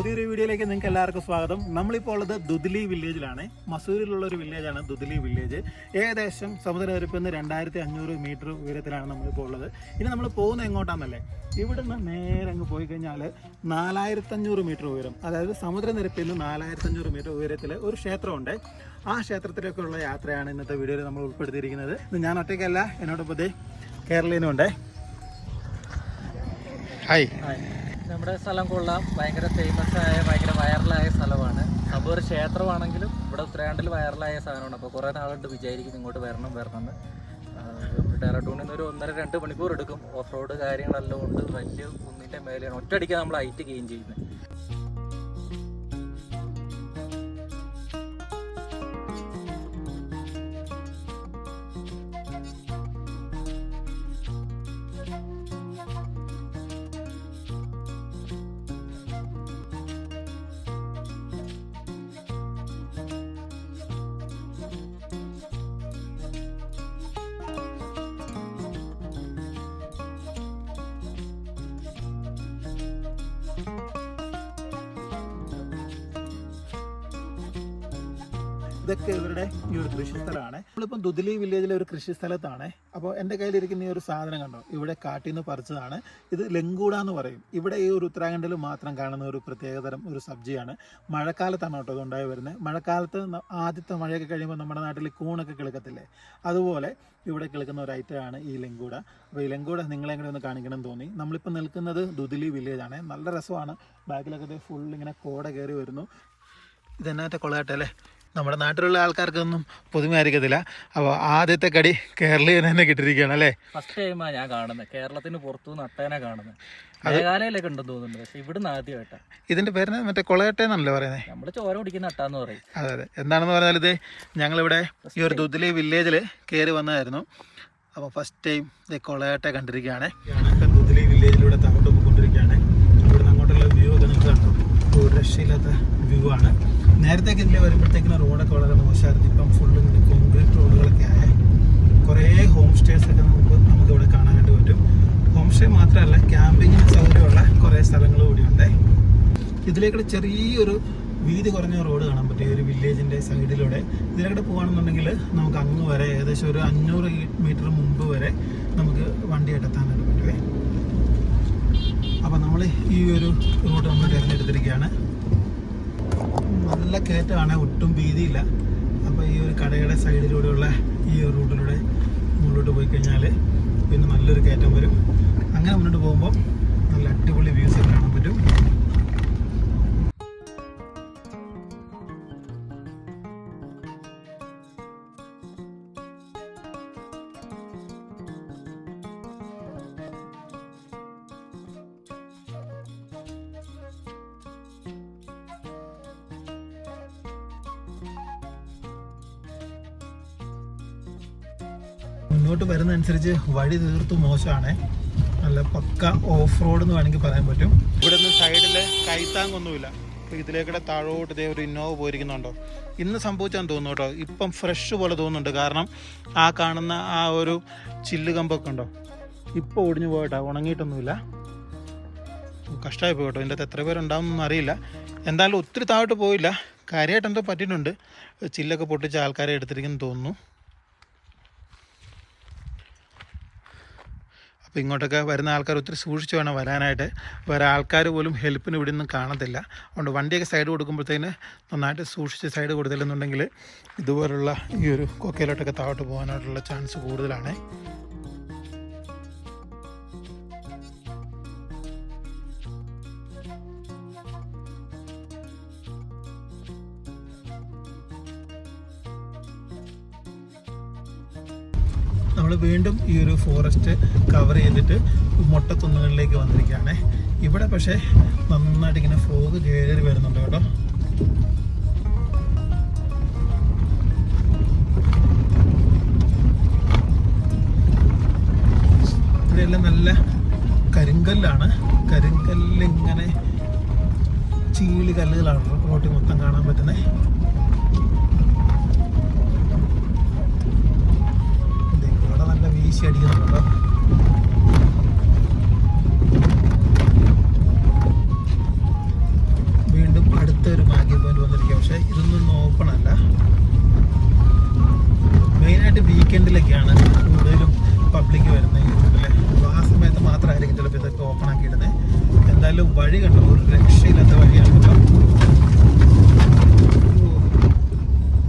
പുതിയൊരു വീഡിയോയിലേക്ക് നിങ്ങൾക്ക് എല്ലാവർക്കും സ്വാഗതം. നമ്മളിപ്പോൾ ഉള്ളത് ദുദ്ലി വില്ലേജിലാണ്. മസൂരിലുള്ള ഒരു വില്ലേജാണ് ദുദ്ലി വില്ലേജ്. ഏകദേശം സമുദ്രനിരപ്പിൽ നിന്ന് രണ്ടായിരത്തി അഞ്ഞൂറ് മീറ്റർ ഉയരത്തിലാണ് നമ്മളിപ്പോൾ ഉള്ളത്. ഇനി നമ്മൾ പോകുന്നത് എങ്ങോട്ടാണെന്നല്ലേ ഇവിടുന്ന് നേരെ അങ്ങ് പോയി കഴിഞ്ഞാൽ നാലായിരത്തഞ്ഞൂറ് മീറ്റർ ഉയരം അതായത് സമുദ്രനിരപ്പിൽ നിന്ന് നാലായിരത്തഞ്ഞൂറ് മീറ്റർ ഉയരത്തിൽ ഒരു ക്ഷേത്രമുണ്ട്. ആ ക്ഷേത്രത്തിലേക്കുള്ള യാത്രയാണ് ഇന്നത്തെ വീഡിയോയിൽ നമ്മൾ ഉൾപ്പെടുത്തിയിരിക്കുന്നത്. ഇത് ഞാൻ ഒറ്റയ്ക്കല്ല എന്നോടൊപ്പം ദേ ഹായ് ഹായ് നമ്മുടെ സ്ഥലം കൊള്ളാം. ഭയങ്കര ഫേമസ് ആയ ഭയങ്കര വൈറലായ സ്ഥലമാണ്. അപ്പോൾ ഒരു ക്ഷേത്രമാണെങ്കിലും ഇവിടെ ഉത്തരാഖണ്ഡിൽ വൈറലായ സാധനമാണ്. അപ്പോൾ കുറേ നാളുണ്ട് വിചാരിക്കും ഇങ്ങോട്ട് വരണം വരണം എന്ന് ഡെറാഡൂണിൽ നിന്ന് ഒരു ഒന്നര രണ്ട് മണിക്കൂർ എടുക്കും. ഓഫ് റോഡ് കാര്യങ്ങളെല്ലാം ഉണ്ട്. വലിയ കുന്നിന്റെ മേലെയാണ്. ഒറ്റയടിക്കാൻ നമ്മൾ ഹൈറ്റ് ഗെയിൻ ചെയ്യുന്നത് ഇതൊക്കെ ഇവരുടെ ഈ ഒരു കൃഷിസ്ഥലമാണ് നമ്മളിപ്പം ദുദിലി വില്ലേജിലെ ഒരു കൃഷിസ്ഥലത്താണ് അപ്പോൾ എന്റെ കയ്യിലിരിക്കുന്ന ഈ ഒരു സാധനം കണ്ടോ? ഇവിടെ കാട്ടിൽ നിന്ന് പറിച്ചതാണ്. ഇത് ലങ്കൂട എന്ന് പറയും. ഇവിടെ ഈ ഒരു ഉത്തരാഖണ്ഡിൽ മാത്രം കാണുന്ന ഒരു പ്രത്യേകതരം ഒരു സബ്ജിയാണ്. മഴക്കാലത്താണ് കേട്ടോ ഇത് ഉണ്ടായി വരുന്നത്. മഴക്കാലത്ത് ആദ്യത്തെ മഴയൊക്കെ കഴിയുമ്പോൾ നമ്മുടെ നാട്ടിൽ കൂണൊക്കെ കിളുക്കത്തില്ലേ? അതുപോലെ ഇവിടെ കിളുക്കുന്ന ഒരു ഐറ്റമാണ് ഈ ലങ്കൂട അപ്പോൾ ഈ ലങ്കൂട നിങ്ങളെ കൂടെ ഒന്ന് കാണിക്കണം തോന്നി. നമ്മളിപ്പോൾ നിൽക്കുന്നത് ദുദിലി വില്ലേജാണ്. നല്ല രസമാണ്. ബാക്കിലൊക്കെ ഫുൾ ഇങ്ങനെ കോട കയറി വരുന്നു. ഇതെന്നാത്തെ കൊള്ളാട്ടെ അല്ലേ? നമ്മുടെ നാട്ടിലുള്ള ആൾക്കാർക്കൊന്നും പുതുമയായിരിക്കത്തില്ല. അപ്പോൾ ആദ്യത്തെ കടി കേരളീയന് തന്നെ കിട്ടിയിരിക്കുകയാണ് അല്ലേ? ഫസ്റ്റ് ടൈമാണ് ഞാൻ കാണുന്നത്. കേരളത്തിന് പുറത്തു നിന്ന് അട്ടേനെ കാണുന്നത്. മേഘാലയയിലൊക്കെ ഉണ്ടെന്ന് തോന്നുന്നുണ്ട്. പക്ഷെ ഇവിടുന്ന് ആദ്യമായിട്ടാണ് ഇതിന്റെ പേരിന് മറ്റേ കൊളയട്ടെ എന്നല്ലേ പറയുന്നത് നമ്മൾ ചോര കുടിക്കുന്ന അട്ടാന്ന് പറയും. അതെ അതെ. എന്താണെന്ന് പറഞ്ഞാൽ ഇത് ഞങ്ങളിവിടെ ഈ ഒരു ദുദ്ലി വില്ലേജിൽ കയറി വന്നതായിരുന്നു. അപ്പോൾ ഫസ്റ്റ് ടൈം ഇത് കൊളയട്ടെ കണ്ടിരിക്കുകയാണ്. ദുദ്ലി വില്ലേജിലൂടെ താഴോട്ട് പോയിക്കൊണ്ടിരിക്കുകയാണ് ഇവിടെ അങ്ങോട്ടുള്ള വ്യൂ ഒക്കെ നിങ്ങൾക്ക് കണ്ടു ഒരു രക്ഷയില്ലാത്ത വ്യൂ ആണ് നേരത്തേക്ക് ഇതിൽ വരുമ്പോഴത്തേക്കിന് റോഡൊക്കെ വളരെ മോശമായിരുന്നു. ഇപ്പം ഫുള്ള് ഇങ്ങനെ കോൺക്രീറ്റ് റോഡുകളൊക്കെ ആയ കുറേ ഹോം സ്റ്റേസ് ഒക്കെ നമുക്ക് നമുക്ക് ഇവിടെ കാണാനായിട്ട് പറ്റും. ഹോം സ്റ്റേ മാത്രമല്ല ക്യാമ്പിങ്ങിന് സൗകര്യമുള്ള കുറേ സ്ഥലങ്ങൾ കൂടിയുണ്ട് ഇതിലേക്കൂടെ ചെറിയൊരു വീതി കുറഞ്ഞ റോഡ് കാണാൻ പറ്റും ഒരു വില്ലേജിന്റെ സൈഡിലൂടെ ഇതിലേക്കൂടെ പോകുകയാണെന്നുണ്ടെങ്കിൽ നമുക്ക് അങ്ങ് വരെ ഏകദേശം ഒരു അഞ്ഞൂറ് മീറ്റർ മുമ്പ് വരെ നമുക്ക് വണ്ടി എത്താനായിട്ട് പറ്റുമേ അപ്പോൾ നമ്മൾ ഈ ഒരു റൂട്ട് നമ്മൾ തിരഞ്ഞെടുത്തിരിക്കുകയാണ്. നല്ല കയറ്റമാണ് ഒട്ടും ഭീതിയില്ല. അപ്പോൾ ഈ ഒരു കടയുടെ സൈഡിലൂടെയുള്ള ഈ ഒരു റൂട്ടിലൂടെ മുന്നോട്ട് പോയി കഴിഞ്ഞാൽ പിന്നെ നല്ലൊരു കയറ്റം വരും. അങ്ങനെ മുന്നോട്ട് പോകുമ്പോൾ നല്ല അടിപൊളി വ്യൂസ് കാണാൻ പറ്റും. മുന്നോട്ട് വരുന്നതനുസരിച്ച് വഴി തീർത്തും മോശമാണ്. നല്ല പക്ക ഓഫ് റോഡ് എന്ന് വേണമെങ്കിൽ പറയാൻ പറ്റും. ഇവിടെ നിന്ന് സൈഡിൽ കൈത്താങ്ങൊന്നുമില്ല. അപ്പോൾ ഇതിലേക്കൂടെ താഴോട്ട് ഇതേ ഒരു ഇന്നോവ പോയിരിക്കുന്നുണ്ടോ? ഇന്ന് സംഭവിച്ചാന്ന് തോന്നുന്നു കേട്ടോ. ഇപ്പം ഫ്രഷ് പോലെ തോന്നുന്നുണ്ട്. കാരണം ആ കാണുന്ന ആ ഒരു ചില്ല് കമ്പൊക്കെ ഉണ്ടോ? ഇപ്പോൾ ഒടിഞ്ഞു പോയിട്ടാ ഉണങ്ങിയിട്ടൊന്നുമില്ല. കഷ്ടമായി പോയി കേട്ടോ. ഇതിന്റെ അകത്ത് എത്ര പേരുണ്ടാവുമെന്നൊന്നും അറിയില്ല. എന്തായാലും ഒത്തിരി താഴോട്ട് പോയില്ല. കാര്യമായിട്ട് എന്തോ പറ്റിയിട്ടുണ്ട്. ചില്ലൊക്കെ പൊട്ടിച്ച് ആൾക്കാരെ എടുത്തിരിക്കുന്നു തോന്നുന്നു. അപ്പോൾ ഇങ്ങോട്ടൊക്കെ വരുന്ന ആൾക്കാർ ഒത്തിരി സൂക്ഷിച്ച് വേണം വരാനായിട്ട്. വേറെ ആൾക്കാർ പോലും ഹെൽപ്പിന് ഇവിടെ നിന്നും കാണത്തില്ല. അതുകൊണ്ട് വണ്ടിയൊക്കെ സൈഡ് കൊടുക്കുമ്പോഴത്തേന് നന്നായിട്ട് സൂക്ഷിച്ച് സൈഡ് കൊടുത്തില്ലെന്നുണ്ടെങ്കിൽ ഇതുപോലുള്ള ഈ ഒരു കൊക്കയിലോട്ടൊക്കെ താഴോട്ട് പോകാനായിട്ടുള്ള ചാൻസ് കൂടുതലാണ്. വീണ്ടും ഈ ഒരു ഫോറസ്റ്റ് കവർ ചെയ്തിട്ട് മുട്ടത്തുന്നുകളിലേക്ക് വന്നിരിക്കുകയാണ്. ഇവിടെ പക്ഷേ നന്നായിട്ട് ഇങ്ങനെ ഫോഗ് കയറി വരുന്നുണ്ട് കേട്ടോ. ഇവിടെയെല്ലാം നല്ല കരിങ്കല്ലാണ്. കരിങ്കല്ലിങ്ങനെ ചീളി കല്ലുകളാണ് റോട്ടിൽ മൊത്തം കാണാൻ പറ്റുന്നത്. വീക്കെൻഡിലൊക്കെയാണ് കൂടുതലും പബ്ലിക് വരുന്നത് യൂട്യൂബിൽ അപ്പോൾ ആ സമയത്ത് മാത്രമായിരിക്കും ചിലപ്പോൾ ഇതൊക്കെ ഓപ്പൺ ആക്കി ഇടുന്നത് എന്തായാലും വഴി കണ്ടോ? ഒരു രക്ഷയില്ലാത്ത വഴിയാണ് കേട്ടോ.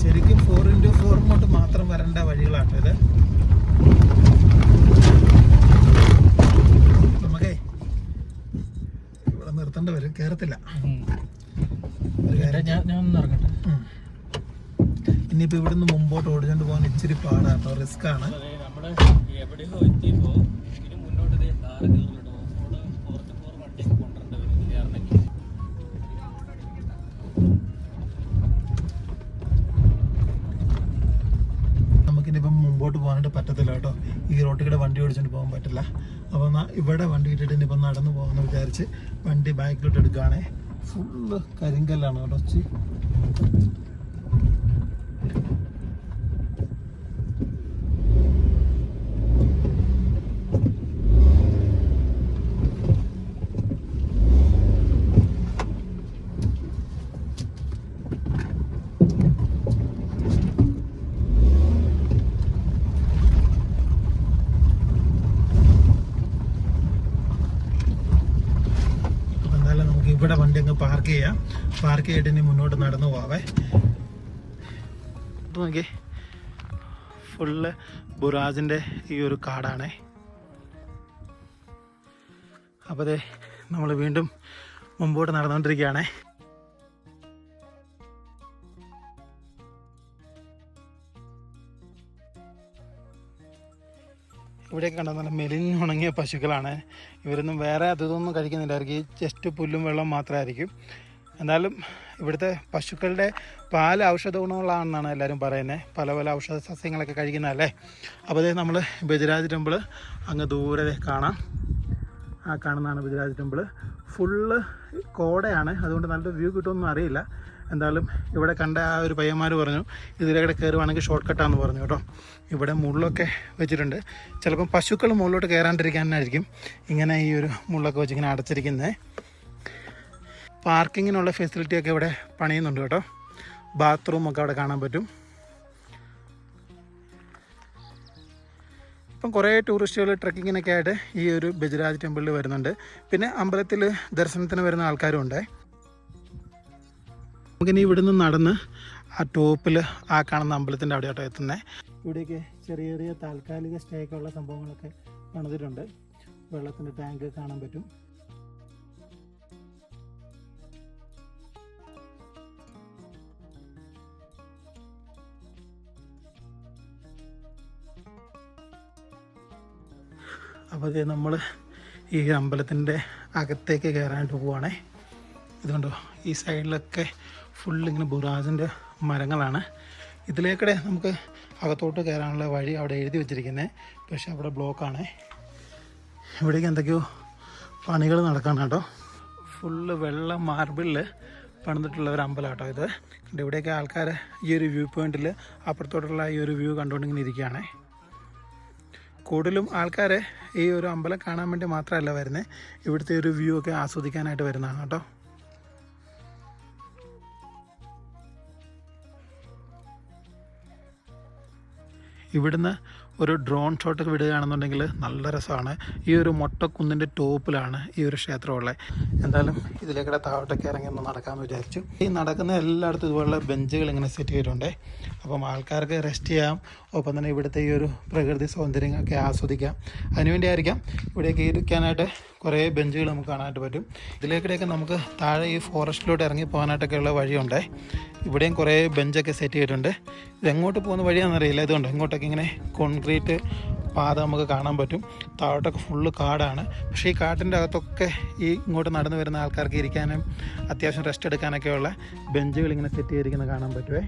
ശരിക്കും ഫോർ ഇന്റു ഫോർ ഇങ്ങോട്ട് മാത്രം വരേണ്ട വഴികളാണ് ഇത്. നമുക്കേ ഇവിടെ നിർത്തേണ്ടി വരും. കയറത്തില്ല ഞാൻ ഞാൻ ഒന്ന് ഇറങ്ങട്ടെ. ഇനിയിപ്പോ ഇവിടുന്ന് മുമ്പോട്ട് ഓടിച്ചോണ്ട് പോകാൻ ഇച്ചിരി പാടാട്ടോ റിസ്ക് ആണ്. നമുക്കിനിപ്പം മുമ്പോട്ട് പോകാനായിട്ട് പറ്റത്തില്ല കേട്ടോ. ഈ റോട്ടിൽ കൂടെ വണ്ടി ഓടിച്ചോണ്ട് പോകാൻ പറ്റില്ല. അപ്പോൾ ഇവിടെ വണ്ടി ഇട്ടിട്ട് ഇനിയിപ്പം നടന്നു പോകാമെന്ന് വിചാരിച്ച് വണ്ടി ബാക്കിലോട്ട് എടുക്കുകയാണേ. ഫുള്ള് കരിങ്കല്ലാണ് കേട്ടോ ചി അപ്പോൾ എന്തായാലും നമുക്ക് ഇവിടെ വണ്ടി അങ്ങ് പാർക്ക് ചെയ്യാം. പാർക്ക് ചെയ്തിട്ട് ഇനി മുന്നോട്ട് നടന്നു ഇത് നോക്കിയേ. ഫുള്ള് ബുറാജിന്റെ ഈ ഒരു കാടാണേ. അപ്പോൾ അതെ നമ്മൾ വീണ്ടും മുമ്പോട്ട് നടന്നുകൊണ്ടിരിക്കുകയാണേ. ഇവിടെയൊക്കെ കണ്ട നല്ല മെലിഞ്ഞുണങ്ങിയ പശുക്കളാണ്. ഇവരൊന്നും വേറെ അതൊന്നും കഴിക്കുന്നില്ല. അവർക്ക് ജസ്റ്റ് പുല്ലും വെള്ളം മാത്രമായിരിക്കും. എന്നാലും ഇവിടുത്തെ പശുക്കളുടെ പാൽ ഔഷധ ഗുണങ്ങളാണെന്നാണ് എല്ലാവരും പറയുന്നത്. പല പല ഔഷധ സസ്യങ്ങളൊക്കെ കഴിക്കുന്നതല്ലേ അപ്പോൾ അതേ നമ്മൾ ബജരാജ് ടെമ്പിൾ അങ്ങ് ദൂരെ കാണാം. ആ കാണുന്നതാണ് ബജരാജ് ടെമ്പിൾ ഫുള്ള് കോടയാണ്. അതുകൊണ്ട് നല്ലൊരു വ്യൂ കിട്ടുമെന്നും അറിയില്ല. എന്തായാലും ഇവിടെ കണ്ട ആ ഒരു പയ്യന്മാർ പറഞ്ഞു ഇതിലൂടെ കയറുവാണെങ്കിൽ ഷോർട്ട് കട്ടാന്ന് പറഞ്ഞു കേട്ടോ. ഇവിടെ മുള്ളൊക്കെ വെച്ചിട്ടുണ്ട്. ചിലപ്പം പശുക്കൾ മുകളിലോട്ട് കയറാണ്ടിരിക്കാനായിരിക്കും ഇങ്ങനെ ഈ ഒരു മുള്ളൊക്കെ വെച്ച് ഇങ്ങനെ അടച്ചിരിക്കുന്നത് പാർക്കിങ്ങിനുള്ള ഫെസിലിറ്റിയൊക്കെ ഇവിടെ പണിയുന്നുണ്ട് കേട്ടോ. ബാത്റൂം ഒക്കെ അവിടെ കാണാൻ പറ്റും. ഇപ്പം കുറേ ടൂറിസ്റ്റുകൾ ട്രക്കിങ്ങിനൊക്കെ ആയിട്ട് ഈ ഒരു ബജരാജ് ടെമ്പിളിൽ വരുന്നുണ്ട്. പിന്നെ അമ്പലത്തിൽ ദർശനത്തിന് വരുന്ന ആൾക്കാരും ഉണ്ട്. നമുക്കിനി ഇവിടുന്ന് നടന്ന് ആ ടോപ്പിൽ ആ കാണുന്ന അമ്പലത്തിന്റെ അവിടെയാട്ടോ എത്തുന്നത് ഇവിടെയൊക്കെ ചെറിയ ചെറിയ താൽക്കാലിക സ്റ്റേ ഒക്കെ ഉള്ള സംഭവങ്ങളൊക്കെ പണിതിട്ടുണ്ട്. വെള്ളത്തിന്റെ ടാങ്ക് കാണാൻ പറ്റും. അപ്പോൾ നമ്മൾ ഈ അമ്പലത്തിന്റെ അകത്തേക്ക് കയറാനായിട്ട് പോവുകയാണേ ഇതുകൊണ്ടോ ഈ സൈഡിലൊക്കെ ഫുൾ ഇങ്ങനെ ബുറാജിന്റെ മരങ്ങളാണ്. ഇതിലേക്കിടെ നമുക്ക് അകത്തോട്ട് കയറാനുള്ള വഴി അവിടെ എഴുതി വെച്ചിരിക്കുന്നത് പക്ഷെ അവിടെ ബ്ലോക്കാണ്. ഇവിടേക്ക് എന്തൊക്കെയോ പണികൾ നടക്കാണ് കേട്ടോ ഫുള്ള് വെള്ള മാർബിളിൽ പണിതിട്ടുള്ള ഒരു അമ്പലം കേട്ടോ ഇത് ഇവിടെയൊക്കെ ആൾക്കാർ ഈ ഒരു വ്യൂ പോയിന്റിൽ അപ്പുറത്തോട്ടുള്ള ഈ ഒരു വ്യൂ കണ്ടുകൊണ്ടിങ്ങനെ ഇരിക്കുകയാണേ കൂടുതലും ആൾക്കാർ ഈ ഒരു അമ്പലം കാണാൻ വേണ്ടി മാത്രമല്ല വരുന്നത് ഇവിടുത്തെ ഒരു വ്യൂ ഒക്കെ ആസ്വദിക്കാനായിട്ട് വരുന്നതാണ് കേട്ടോ. ഇവിടുന്ന് ഒരു ഡ്രോൺ ഷോട്ടൊക്കെ വിടുകയാണെന്നുണ്ടെങ്കിൽ നല്ല രസമാണ്. ഈ ഒരു മൊട്ടക്കുന്നിന്റെ ടോപ്പിലാണ് ഈ ഒരു ക്ഷേത്രമുള്ളത്. എന്തായാലും ഇതിലേക്കൂടെ താഴോട്ടൊക്കെ ഇറങ്ങി ഒന്ന് നടക്കാമെന്ന് വിചാരിച്ചു. ഈ നടക്കുന്ന എല്ലായിടത്തും ഇതുപോലുള്ള ബെഞ്ചുകൾ ഇങ്ങനെ സെറ്റ് ചെയ്തിട്ടുണ്ട്. അപ്പം ആൾക്കാർക്ക് റെസ്റ്റ് ചെയ്യാം. ഒപ്പം തന്നെ ഇവിടുത്തെ ഈ ഒരു പ്രകൃതി സൗന്ദര്യങ്ങളൊക്കെ ആസ്വദിക്കാം. അതിനുവേണ്ടി ആയിരിക്കാം ഇവിടേക്ക് ഇരിക്കാനായിട്ട് കുറേ ബെഞ്ചുകൾ നമുക്ക് കാണാനായിട്ട് പറ്റും. ഇതിലേക്കിടെയൊക്കെ നമുക്ക് താഴെ ഈ ഫോറസ്റ്റിലോട്ട് ഇറങ്ങി പോകാനായിട്ടൊക്കെ ഉള്ള വഴിയുണ്ട്. ഇവിടെയും കുറേ ബെഞ്ചൊക്കെ സെറ്റ് ചെയ്തിട്ടുണ്ട്. ഇതെങ്ങോട്ട് പോകുന്ന വഴിയാണെന്നറിയില്ല. ഇതുകൊണ്ട് ഇങ്ങോട്ടൊക്കെ ഇങ്ങനെ കോൺക്രീറ്റ് പാത നമുക്ക് കാണാൻ പറ്റും. താഴോട്ടൊക്കെ ഫുള്ള് കാടാണ്. പക്ഷേ ഈ കാട്ടിന്റെ അകത്തൊക്കെ ഈ ഇങ്ങോട്ട് നടന്നു വരുന്ന ആൾക്കാർക്ക് ഇരിക്കാനും അത്യാവശ്യം റെസ്റ്റ് എടുക്കാനൊക്കെയുള്ള ബെഞ്ചുകൾ ഇങ്ങനെ സെറ്റ് ചെയ്തിരിക്കുന്നത് കാണാൻ പറ്റുമേ